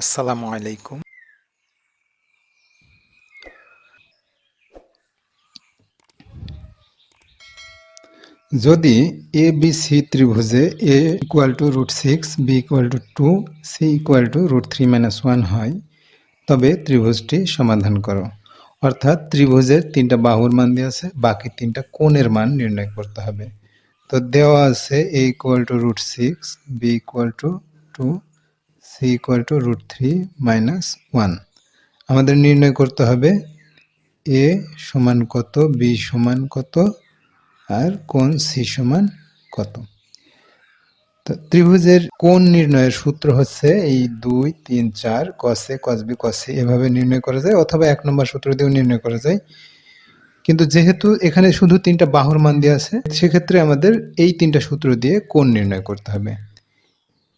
আসসালামু আলাইকুম। যদি এ B C ত্রিভুজে A equal to root six B equal to two C equal to root three minus one হয়, তবে ত্রিভুজটি সমাধান করো। অর্থাৎ ত্রিভুজের তিনটা বাহুর মান দেওয়া আছে, বাকি তিনটা কোণের মান নির্ণয় করতে হবে। তো দেওয়া আছে A equal to root six B equal to two C equal to root three minus one আমাদের নির্ণয় করতে হবে এ সমান কত বি সমান কত, আর কোণ সি সমান কত। তো ত্রিভুজের কোণ নির্ণয়ের সূত্র হচ্ছে এই দুই, তিন, চার কসে কস বি কসে এভাবে নির্ণয় করা যায়, অথবা এক নম্বর সূত্র দিয়েও নির্ণয় করা যায়। কিন্তু যেহেতু এখানে শুধু তিনটা বাহুর মান দেওয়া আছে, সেক্ষেত্রে আমাদের এই তিনটা সূত্র দিয়ে কোণ নির্ণয় করতে হবে?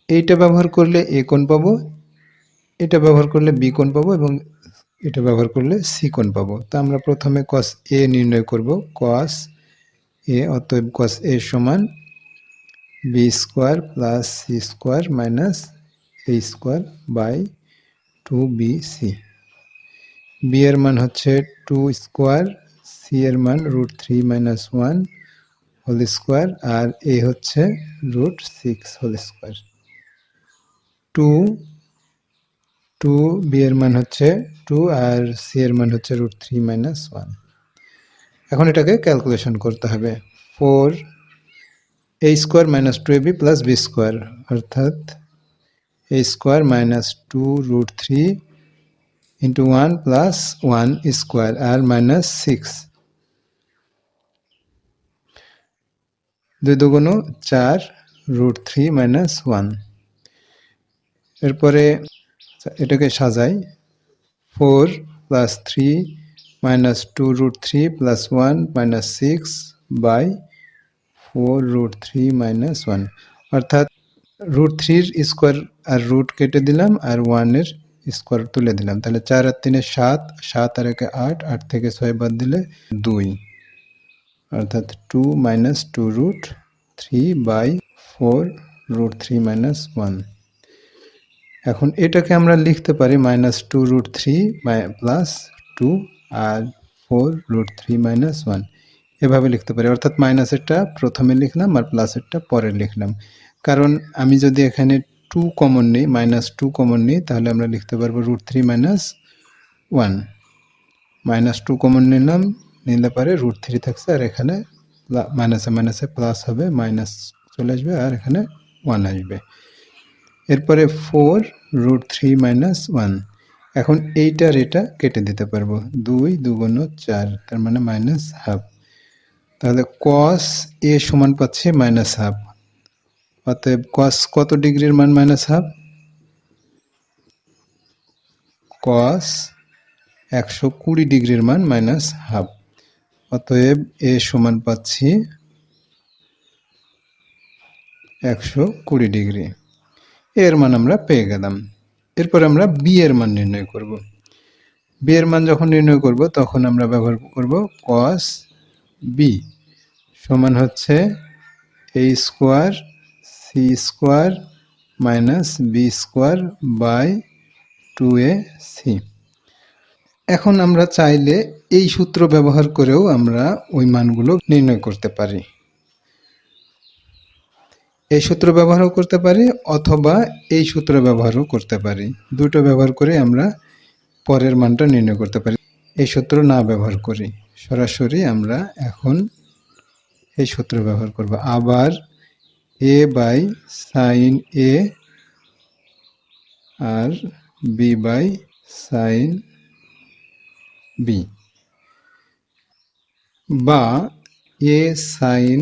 এইটা ব্যবহার করলে এ কোণ পাবো, এটা ব্যবহার করলে বি কোণ পাবো এবং এটা ব্যবহার করলে সি কোণ পাবো। তো আমরা প্রথমে কস এ নির্ণয় করব। কস এ অতএব কস এ সমান B square plus C square minus A square by two B C B এর মান হচ্ছে টু স্কোয়ার সি এর মান root three minus one whole square R A হচ্ছে root six whole square two two B এর মান হচ্ছে two আর C এর মান হচ্ছে রুট থ্রি মাইনাস ওয়ান এখন এটাকে ক্যালকুলেশন করতে হবে। Four A square minus two A B plus B square অর্থাৎ A square minus two root three into one plus one square R minus six দুই দুগুণ চার রুট থ্রি মাইনাস ওয়ান এরপরে এটাকে সাজাই। Four plus three minus two root three plus one minus six by four root three minus one অর্থাৎ root থ্রির square আর root কেটে দিলাম আর ওয়ানের স্কোয়ার তুলে দিলাম। তাহলে চার আর তিনে সাত সাত আর একে আট আট থেকে ছয় বাদ দিলে দুই। অর্থাৎ two minus two root three by four root three minus one এখন এটাকে আমরা লিখতে পারি minus two root three plus two আর four root three minus one এভাবে লিখতে পারি। অর্থাৎ মাইনাসেরটা প্রথমে লিখলাম আর প্লাসেরটা পরে লিখলাম। কারণ আমি যদি এখানে টু কমন নিই মাইনাস টু কমন নিই, তাহলে আমরা লিখতে পারব root three minus one minus two common নিলাম, নিলে পারে রুট থ্রি থাকছে আর এখানে মাইনাসে মাইনাসে প্লাস হবে মাইনাস চলে আসবে আর এখানে ওয়ান আসবে। এরপরে four root three minus one. এখন এইটার এটা কেটে দিতে পারব। দুই দুগুণ চার, তার মানে মাইনাস হাফ। তাহলে কস এ সমান পাচ্ছে মাইনাস হাফ। অতএব কস কত ডিগ্রির মান মাইনাস হাফ? কস একশো কুড়ি ডিগ্রির মান মাইনাস হাফ। অতএব এ সমান পাচ্ছি একশো কুড়ি ডিগ্রি। এর মান আমরা পেয়ে গেলাম। এরপর আমরা বি এর মান নির্ণয় করব। বি এর মান যখন নির্ণয় করব, তখন আমরা ব্যবহার করব কস বি সমান হচ্ছে A square C square minus B square by two A C এখন আমরা চাইলে এই সূত্র ব্যবহার করেও আমরা ওই মানগুলো নির্ণয় করতে পারি। এই সূত্র ব্যবহারও করতে পারি অথবা এই সূত্র ব্যবহারও করতে পারি। দুটো ব্যবহার করে আমরা পরের মানটা নির্ণয় করতে পারি। এই সূত্র না ব্যবহার করি সরাসরি আমরা এখন এই সূত্র ব্যবহার করব। আবার এ বাই সাইন এ আর বি বাই সাইন বি বা এ সাইন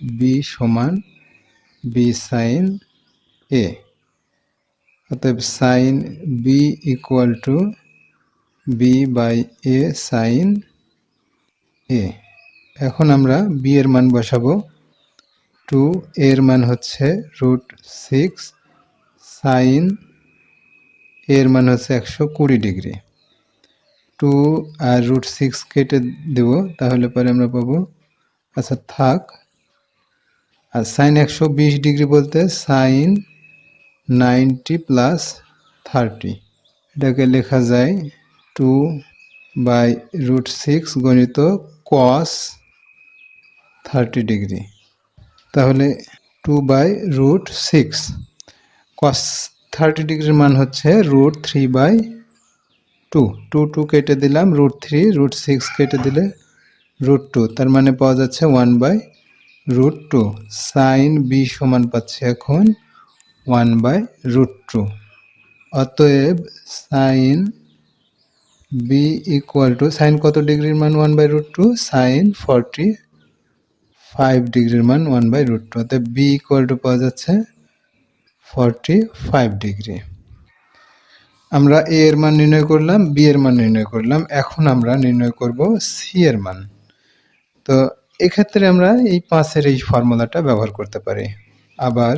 বি সমান বি সাইন এ অতএব sine B equal to B by A sine A এখন আমরা বি এর মান বসাবো। টু এর মান হচ্ছে রুট সিক্স সাইন এর মান হচ্ছে একশো কুড়ি ডিগ্রি। টু আর রুট সিক্স কেটে দেব, তাহলে পরে আমরা পাবো। আচ্ছা থাক। আর সাইন একশো বিশ ডিগ্রি বলতে সাইন নাইনটি প্লাস থার্টি এটাকে লেখা যায় টু বাই রুট সিক্স গণিত কস থার্টি ডিগ্রি তাহলে two by root six cos thirty ডিগ্রির মান হচ্ছে root three by two two two কেটে দিলাম রুট থ্রি রুট সিক্স কেটে দিলে রুট টু তার মানে পাওয়া যাচ্ছে one by root two sine B সমান পাচ্ছে এখন ওয়ান বাই রুট টু অতএব sine B equal to sine কত ডিগ্রির মান one by root two sine forty five ডিগ্রির মান ওয়ান বাই রুট টু অতএব বি ইকুয়াল টু পাওয়া যাচ্ছে ফর্টি ফাইভ ডিগ্রি। আমরা এ এর মান নির্ণয় করলাম বি এর মান নির্ণয় করলাম। এখন আমরা নির্ণয় করব সি এর মান। তো এক্ষেত্রে আমরা এই পাঁচের এই ফর্মুলাটা ব্যবহার করতে পারি। আবার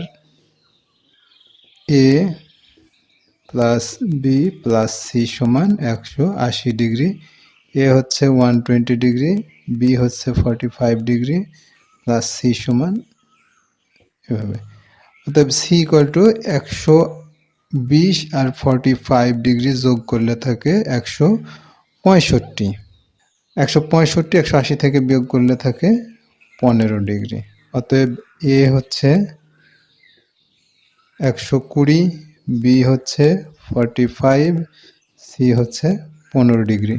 A plus B plus C সমান একশো আশি ডিগ্রি, এ হচ্ছে ওয়ান টোয়েন্টি ডিগ্রি, বি হচ্ছে forty five degree, plus C সমান এভাবে। অর্থাৎ সি ইকুয়াল টু একশো বিশ আর ফর্টি ফাইভ ডিগ্রি যোগ করলে থাকে একশো পঁয়ষট্টি। একশো পঁয়ষট্টি, একশো আশি থেকে বিয়োগ করলে থাকে পনেরো ডিগ্রি। অতএব এ হচ্ছে একশো কুড়ি, বি হচ্ছে ফর্টি ফাইভ, সি হচ্ছে পনেরো ডিগ্রি।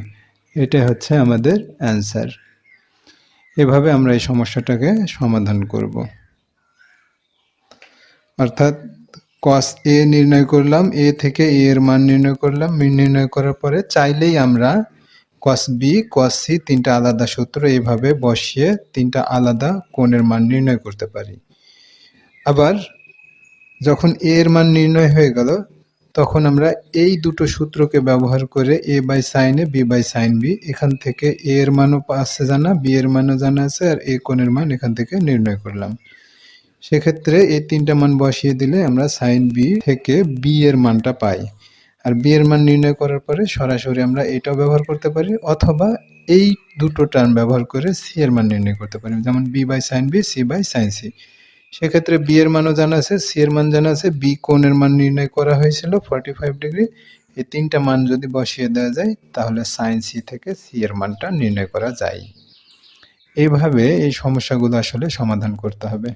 এটা হচ্ছে আমাদের অ্যান্সার। এভাবে আমরা এই সমস্যাটাকে সমাধান করব। অর্থাৎ কস এ নির্ণয় করলাম এ থেকে এ এর মান নির্ণয় করলাম। নির্ণয় করার পরে চাইলেই আমরা কস বি কস সি তিনটা আলাদা সূত্র, এইভাবে বসিয়ে তিনটা আলাদা কোণের মান নির্ণয় করতে পারি। আবার যখন এ এর মান নির্ণয় হয়ে গেল, তখন আমরা এই দুটো সূত্রকে ব্যবহার করে A by sine B by sine B এখান থেকে এ এর মানও আছে জানা বি এর মানও জানা আছে, আর এ কোণের মান এখান থেকে নির্ণয় করলাম। সেক্ষেত্রে এই তিনটা মান বসিয়ে দিলে আমরা সাইন বি থেকে বি এর মানটা পাই। আর বি এর মান নির্ণয় করার পরে সরাসরি আমরা এটাও ব্যবহার করতে পারি, অথবা এই দুটো টার্ম ব্যবহার করে সি এর মান নির্ণয় করতে পারি, যেমন B by sine B C by sine C সেক্ষেত্রে বি এর মানও জানা আছে সি এর মান জানা আছে বি কোণের মান নির্ণয় করা হয়েছিল ফর্টি ফাইভ ডিগ্রি এই তিনটা মান যদি বসিয়ে দেওয়া যায়, তাহলে সাইন সি থেকে সি এর মানটা নির্ণয় করা যায়। এইভাবে এই সমস্যাগুলো আসলে সমাধান করতে হবে।